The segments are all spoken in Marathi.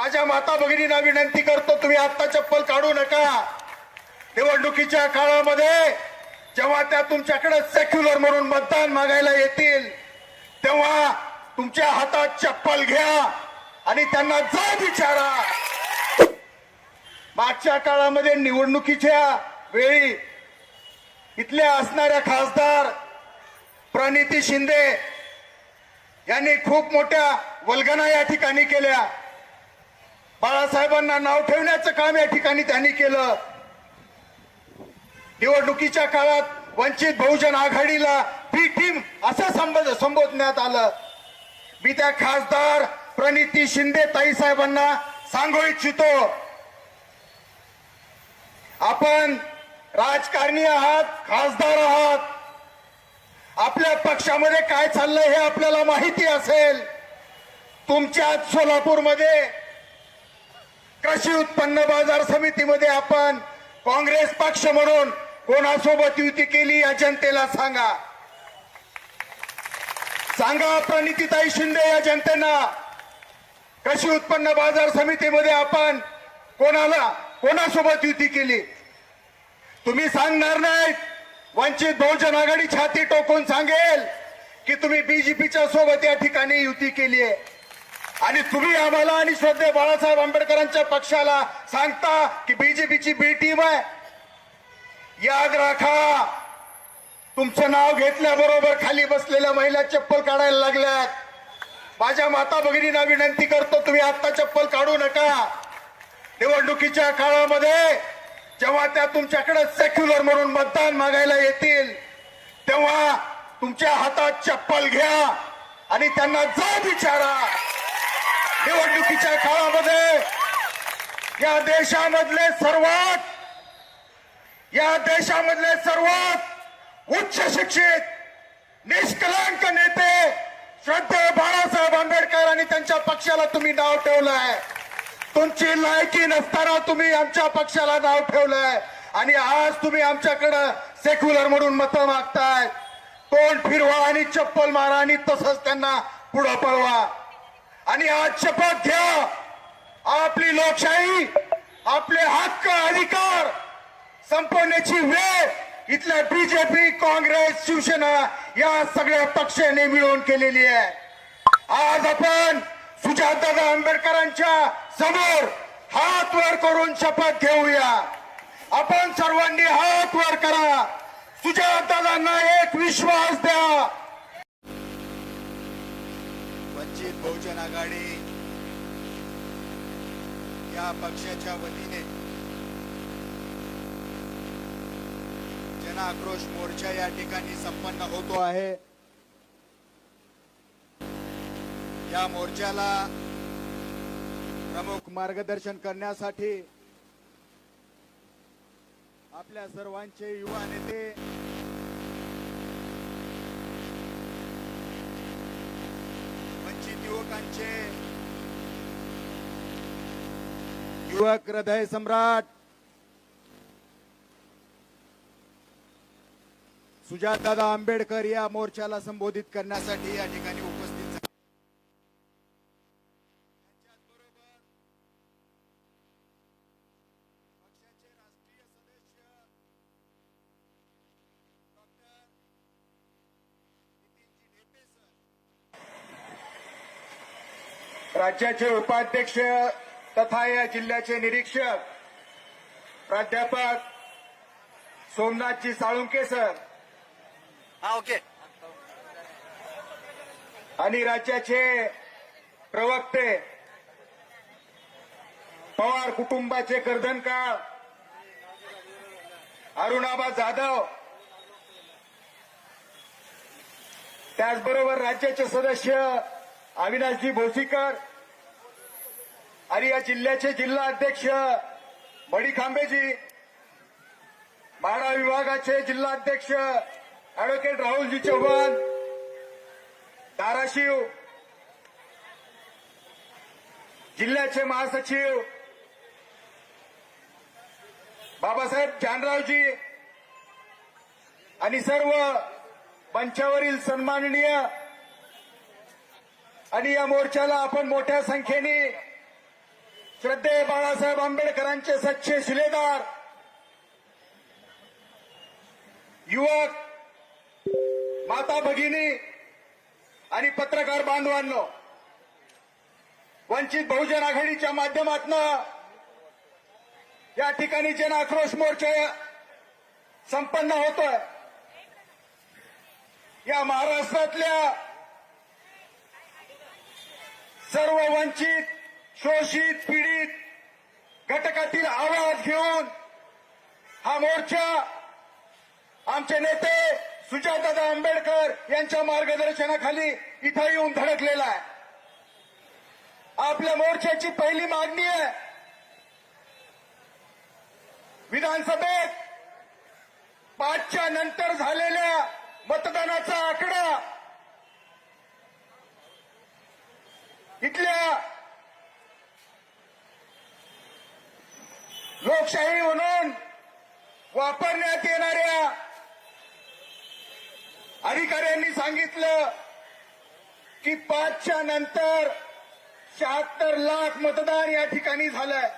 माझ्या माता भगिनींना विनंती करतो तुम्ही आत्ता चप्पल काढू नका. निवडणुकीच्या काळामध्ये जेव्हा त्या तुमच्याकडे सेक्युलर म्हणून मतदान मागायला येतील तेव्हा तुमच्या हातात चप्पल घ्या आणि त्यांना जा विचारा मागच्या काळामध्ये निवडणुकीच्या वेळी इथल्या असणाऱ्या खासदार प्रणिती शिंदे यांनी खूप मोठ्या वल्गना या ठिकाणी केल्या. बाळासाहेबांना नाव ठेवण्याचं काम या ठिकाणी त्यांनी केलं. निवडणुकीच्या काळात वंचित बहुजन आघाडीला पी टीम असं संबोध संबोधण्यात आलं. मी त्या खासदार प्रणिती शिंदे ताईसाहेबांना सांगू इच्छितो. आपण राजकारणी आहात खासदार आहात. आपल्या पक्षामध्ये काय चाललंय हे आपल्याला माहिती असेल. तुमच्या सोलापूरमध्ये कृषी उत्पन्न बाजार समितीमध्ये आपण काँग्रेस पक्ष म्हणून कोणासोबत युती केली या जनतेला सांगा. सांगा प्रणितीताई शिंदे या जनतेना. कृषी उत्पन्न बाजार समितीमध्ये आपण कोणाला कोणासोबत युती केली? तुम्ही सांगणार नाहीत. वंचित बहुजन आघाडी छाती टोकून सांगेल की तुम्ही बीजेपीच्या सोबत या ठिकाणी युती केली आहे आणि तुम्ही आम्हाला आणि श्रद्धे बाळासाहेब आंबेडकरांच्या पक्षाला सांगता की बीजेपीची बी टीम आहे. याद राखा तुमचं नाव घेतल्याबरोबर खाली बसलेल्या महिला चप्पल काढायला लागल्यात. माझ्या माता भगिनींना विनंती करतो तुम्ही आत्ता चप्पल काढू नका. निवडणुकीच्या काळामध्ये जेव्हा त्या तुमच्याकडे सेक्युलर म्हणून मतदान मागायला येतील तेव्हा तुमच्या हातात चप्पल घ्या आणि त्यांना जा विचारा निवडणुकीच्या काळामध्ये या देशामधले सर्वात या देशामधले सर्वात उच्च शिक्षित निष्कलंक नेते श्रद्धेय बाळासाहेब आंबेडकर आणि त्यांच्या पक्षाला तुम्ही नाव ठेवलंय. तुमची लायकी नसताना तुम्ही आमच्या पक्षाला नाव ठेवलंय. आणि आज तुम्ही आमच्याकडं सेक्युलर म्हणून मतं मागताय. तोंड फिरवा आणि चप्पल मारा आणि तसंच त्यांना पुढं पळवा. आणि आज शपथ घ्या. आपली लोकशाही आपले हक्क अधिकार संपवण्याची वेळ इथल्या बीजेपी काँग्रेस शिवसेना या सगळ्या पक्षाने मिळवून केलेली आहे. आज आपण सुजातदादा आंबेडकरांच्या समोर हात वर करून शपथ घेऊया. आपण सर्वांनी हात वर करा. सुजातदादांना एक विश्वास द्या. वंचित बहुजन आघाडी या पक्षाच्या वतीने जन आक्रोश मोर्चा या ठिकाणी संपन्न होतो आहे. या मोर्चाला प्रमुख मार्गदर्शन करण्यासाठी आपल्या सर्वांचे युवा नेते वंचित युवकांचे. युवक हृदय सम्राट. सुजातदादा आंबेडकर या मोर्चाला संबोधित करण्यासाठी या ठिकाणी राज्याचे उपाध्यक्ष तथा या जिल्ह्याचे निरीक्षक प्राध्यापक सोमनाथजी साळुंके सर हा ओके. आणि राज्याचे प्रवक्ते पवार कुटुंबाचे कर्धनकाळ अरुणाबा जाधव. त्याचबरोबर राज्याचे सदस्य अविनाशजी भोसीकर. आणि या जिल्ह्याचे जिल्हा अध्यक्ष बडी खांबेजी माडा विभागाचे जिल्हा अध्यक्ष ऍडव्होकेट राहुलजी चव्हाण धाराशिव जिल्ह्याचे महासचिव बाबासाहेब जानरावजी आणि सर्व मंचावरील सन्माननीय आणि या मोर्चाला आपण मोठ्या संख्येने श्रद्धेय बाळासाहेब आंबेडकरांचे सच्चे शिलेदार युवक माता भगिनी आणि पत्रकार बांधवांनो वंचित बहुजन आघाडीच्या माध्यमातून या ठिकाणी जन आक्रोश मोर्चा संपन्न होतोय. या महाराष्ट्रातल्या सर्व वंचित शोषित पीडित घटकातील आवाज घेऊन हा मोर्चा आमचे नेते सुजातदादा आंबेडकर यांच्या मार्गदर्शनाखाली इथं येऊन धडकलेला आहे. आपल्या मोर्चाची पहिली मागणी आहे. विधानसभेत पाचच्या नंतर झालेल्या मतदानाचा आकडा इथल्या लोकशाही म्हणून वापरण्यात येणाऱ्या अधिकाऱ्यांनी सांगितलं की पाचच्या नंतर शहात्तर लाख मतदान या ठिकाणी झालंय.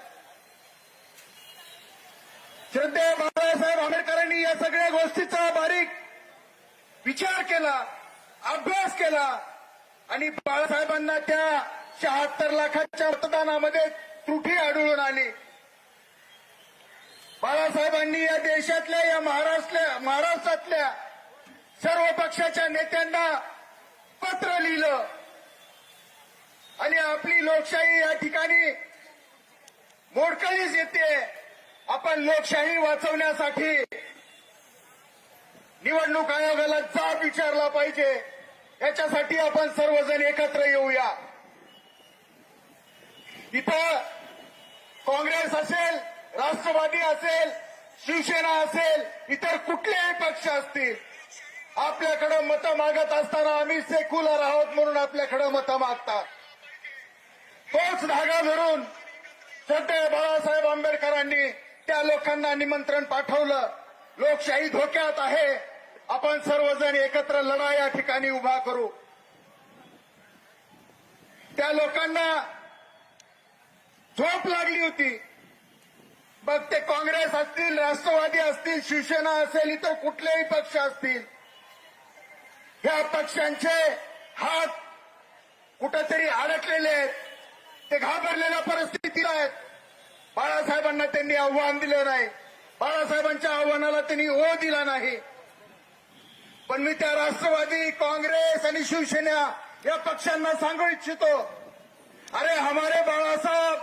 श्रद्धेय बाळासाहेब आंबेडकरांनी या सगळ्या गोष्टीचा बारीक विचार केला अभ्यास केला आणि बाळासाहेबांना त्या शहात्तर लाखाच्या मतदानामध्ये त्रुटी आढळून आली. बाळासाहेबांनी या देशातल्या या महाराष्ट्र महाराष्ट्रातल्या सर्व पक्षाच्या नेत्यांना पत्र लिहिलं. आणि आपली लोकशाही या ठिकाणी मोडकळीच येते. आपण लोकशाही वाचवण्यासाठी निवडणूक आयोगाला जाब विचारला पाहिजे. याच्यासाठी आपण सर्वजण एकत्र येऊया. इथं काँग्रेस असेल राष्ट्रवादी असेल शिवसेना असेल इतर कुठलेही पक्ष असतील आपल्याकडे मतं मागत असताना आम्ही सेक्युलर आहोत म्हणून आपल्याकडे मतं मागतात. तोच धागा धरून सध्या बाळासाहेब आंबेडकरांनी त्या लोकांना निमंत्रण पाठवलं. लोकशाही धोक्यात आहे. आपण सर्वजण एकत्र लढा या ठिकाणी उभा करू. त्या लोकांना झोप लागली होती. मग ते काँग्रेस असतील राष्ट्रवादी असतील शिवसेना असेल इतर कुठलेही पक्ष असतील ह्या पक्षांचे हात कुठंतरी अडकलेले आहेत. ते घाबरलेल्या परिस्थितीला आहेत. बाळासाहेबांना त्यांनी आव्हान दिलं नाही. बाळासाहेबांच्या आव्हानाला त्यांनी ओ दिला नाही. पण मी त्या राष्ट्रवादी काँग्रेस आणि शिवसेना या पक्षांना सांगू इच्छितो. अरे हमारे बाळासाहेब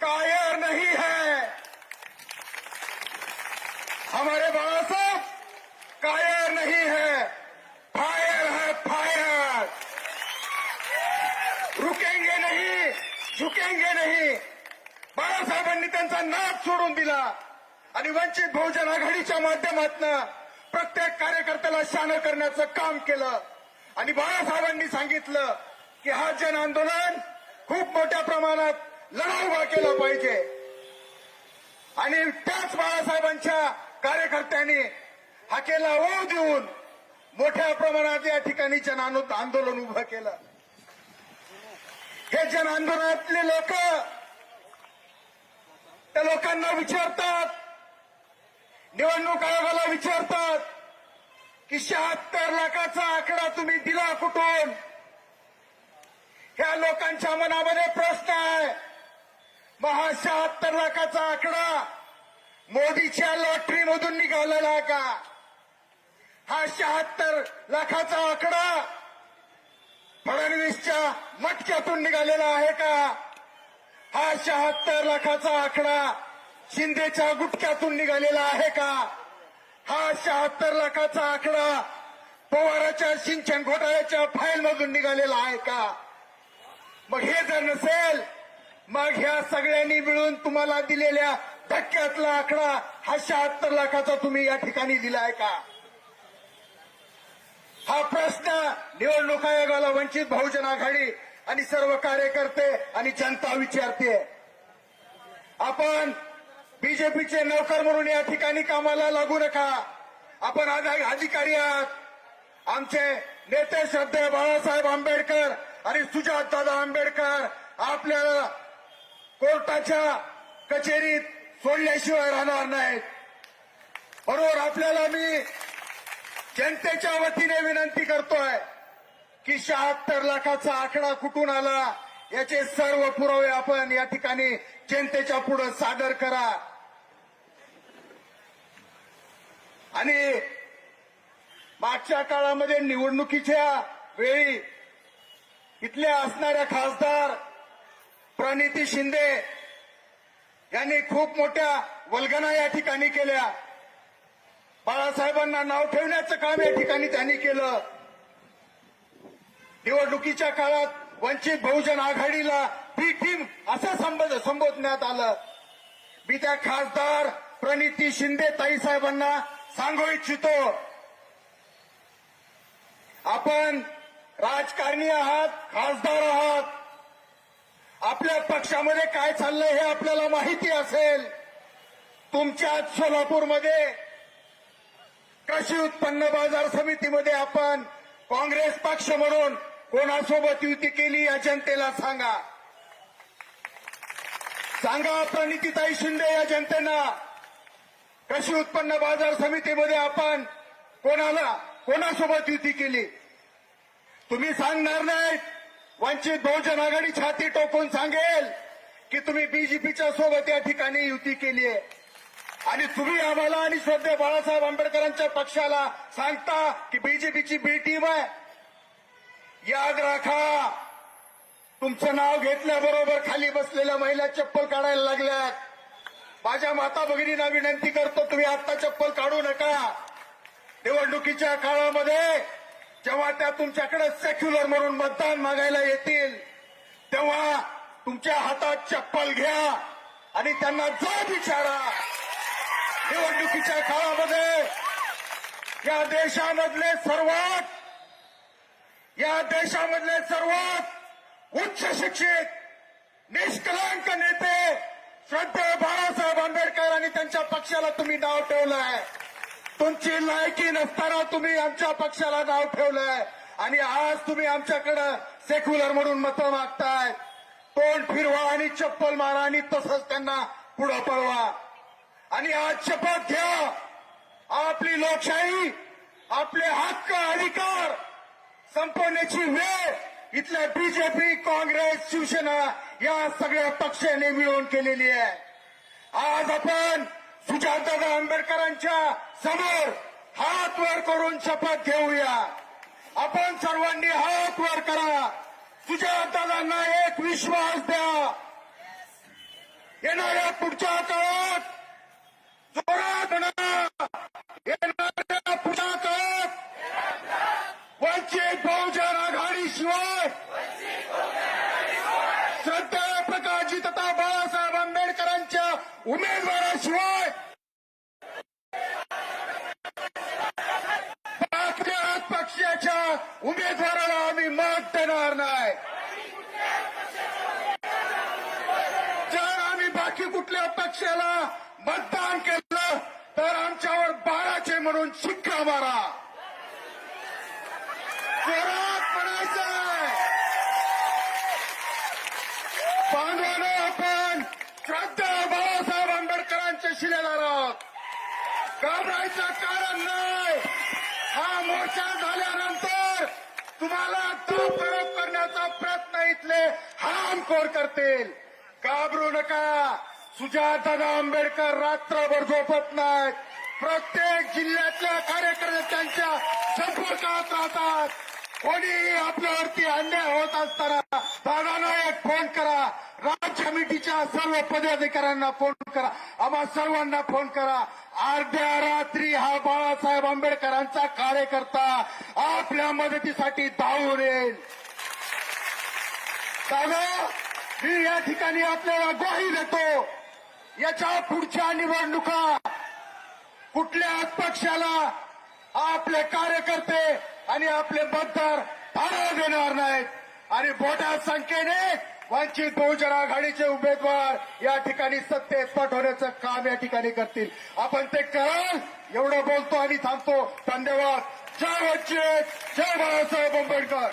काय नहीं है हमारे बाळासाहेब कायर नहीं है। फायर है फायर। रुकेंगे नहीं झुकेंगे नहीं। बाळासाहेबांनी त्यांचा नाद सोडून दिला. आणि वंचित बहुजन आघाडीच्या माध्यमातून प्रत्येक कार्यकर्त्याला शान करण्याचं काम केलं. आणि बाळासाहेबांनी सांगितलं की हा जन आंदोलन खूप मोठ्या प्रमाणात लढा उभा केला पाहिजे. आणि त्याच बाळासाहेबांच्या कार्यकर्त्यांनी हाकेला ओ देऊन मोठ्या प्रमाणात या ठिकाणी जन आंदोलन उभं केलं. हे जन आंदोलनातले लोक त्या लोकांना विचारतात निवडणूक आयोगाला विचारतात की शहात्तर लाखाचा आकडा तुम्ही दिला कुठून? ह्या लोकांच्या मनामध्ये प्रश्न आहे मग हा शहात्तर लाखाचा आकडा मोदीच्या लॉटरीमधून निघालेला आहे का? हा शहात्तर लाखाचा आकडा फडणवीसच्या मटक्यातून निघालेला आहे का? हा शहात्तर लाखाचा आकडा शिंदेच्या गुटक्यातून निघालेला आहे का? हा शहात्तर लाखाचा आकडा पवाराच्या सिंचन घोटाळ्याच्या फाईलमधून निघालेला आहे का? मग हे जर नसेल मग ह्या सगळ्यांनी मिळून तुम्हाला दिलेल्या धक्क्यातला आकडा हा शहात्तर लाखाचा तुम्ही या ठिकाणी दिलाय का? हा प्रश्न निवडणूक आयोगाला वंचित बहुजन आघाडी आणि सर्व कार्यकर्ते आणि जनता विचारते. आपण बीजेपीचे नौकर म्हणून या ठिकाणी कामाला लागू नका. आपण अधिकारी आहात. आमचे नेते श्रद्धे बाळासाहेब आंबेडकर आणि सुजात दादा आंबेडकर आपल्याला कोर्टाच्या कचेरीत सोडल्याशिवाय राहणार नाहीत. बरोबर आपल्याला मी जनतेच्या वतीने विनंती करतोय की शहात्तर लाखाचा आकडा कुठून आला याचे सर्व पुरावे आपण या ठिकाणी जनतेच्या पुढे सादर करा. आणि मागच्या काळामध्ये निवडणुकीच्या वेळी इथल्या असणाऱ्या खासदार प्रणिती शिंदे यांनी खूप मोठ्या वल्गना या ठिकाणी केल्या. बाळासाहेबांना नाव ठेवण्याचं काम या ठिकाणी त्यांनी केलं. निवडणुकीच्या काळात वंचित बहुजन आघाडीला बी टीम असं संबोध संबोधण्यात आलं. मी त्या खासदार प्रणिती शिंदे ताईसाहेबांना सांगू इच्छितो. आपण राजकारणी आहात खासदार आहात. आपल्या पक्षामध्ये काय चाललंय हे आपल्याला माहिती असेल. तुमच्याच सोलापूरमध्ये कृषी उत्पन्न बाजार समितीमध्ये आपण काँग्रेस पक्ष म्हणून कोणासोबत युती केली या जनतेला सांगा. सांगा प्रणितीताई शिंदे या जनतेना. कृषी उत्पन्न बाजार समितीमध्ये आपण कोणाला कोणासोबत युती केली? तुम्ही सांगणार नाहीत. वंचित बहुजन आघाडी छाती टोकून सांगेल की तुम्ही बीजेपीच्या सोबत या ठिकाणी युती केली आहे. आणि तुम्ही आम्हाला आणि श्रद्धे बाळासाहेब आंबेडकरांच्या पक्षाला सांगता की बीजेपीची बी टीम आहे. याद राखा तुमचं नाव घेतल्याबरोबर खाली बसलेल्या महिला चप्पल काढायला लागल्यात माझ्या माता भगिनींना विनंती करतो तुम्ही आता चप्पल काढू नका. निवडणुकीच्या काळामध्ये जेव्हा त्या तुमच्याकडे सेक्युलर म्हणून मतदान मागायला येतील तेव्हा तुमच्या हातात चप्पल घ्या आणि त्यांना जा विचारा. निवडणुकीच्या काळामध्ये या देशामधले सर्वात या देशामधले सर्वात उच्च शिक्षित निष्कलांक नेते श्रद्धेय बाळासाहेब आंबेडकर आणि त्यांच्या पक्षाला तुम्ही नाव ठेवलं आहे. तुमची लायकी नसताना तुम्ही आमच्या पक्षाला नाव ठेवलंय. आणि आज तुम्ही आमच्याकडं सेक्युलर म्हणून मतं मागताय. तोंड फिरवा आणि चप्पल मारा आणि तसंच त्यांना पुढं पळवा. आणि आज शपथ घ्या. आपली लोकशाही आपले हक्क अधिकार संपवण्याची वेळ इथल्या बीजेपी काँग्रेस शिवसेना या सगळ्या पक्षाने मिळून केलेली आहे. आज आपण सुजातदादा आंबेडकरांच्या समोर हात वर करून शपथ घेऊया. आपण सर्वांनी हात वर करा. तुझ्या दलांना एक विश्वास द्या. येणाऱ्या पुढच्या काळात जोरात येणाऱ्या पुढच्या काळात वंचित बहुजन आघाडीशिवाय श्रद्धा प्रकाशजी तथा बाळासाहेब आंबेडकरांच्या उमेदवाराशिवाय बाकी पक्षाच्या उमेदवाराला आम्ही मत देणार नाही जर आम्ही बाकी कुठल्या पक्षाला मतदान केलं तर आमच्यावर बाराचे शिक्का मारा जोरात म्हणायचंय पांडवानं आपण श्रद्धा बाबासाहेब आंबेडकरांच्या शिलेदार आहोत. घाबरायचं कारण नाही. हा मोर्चा झाल्यानंतर तुम्हाला तोपर्यंत करण्याचा प्रयत्न इथले हरामखोर करतील. घाबरू नका. सुजातदादा आंबेडकर रात्रभर झोपत नाहीत. प्रत्येक जिल्ह्यातल्या कार्यकर्त्यांच्या संपर्कात राहतात. कोणीही आपल्यावरती अन्याय होत असताना दादांना एक फोन करा. राज्य समितीच्या सर्व पदाधिकाऱ्यांना फोन करा. आम्हा सर्वांना फोन करा. अर्ध्या रात्री हा बाळासाहेब आंबेडकरांचा कार्यकर्ता आपल्या मदतीसाठी धावून येईल. दादा मी या ठिकाणी आपल्याला ग्वाही देतो. याच्या पुढच्या निवडणुका कुठल्याच पक्षाला आपले कार्यकर्ते आणि आपले मतदार धारा देणार नाहीत? आणि मोठ्या संख्येने वंचित बहुजन आघाडीचे उमेदवार या ठिकाणी सत्तेत पाठवण्याचं काम या ठिकाणी करतील. आपण ते कराल एवढं बोलतो आणि थांबतो. धन्यवाद. जय वंचित. जय बाळासाहेब आंबेडकर.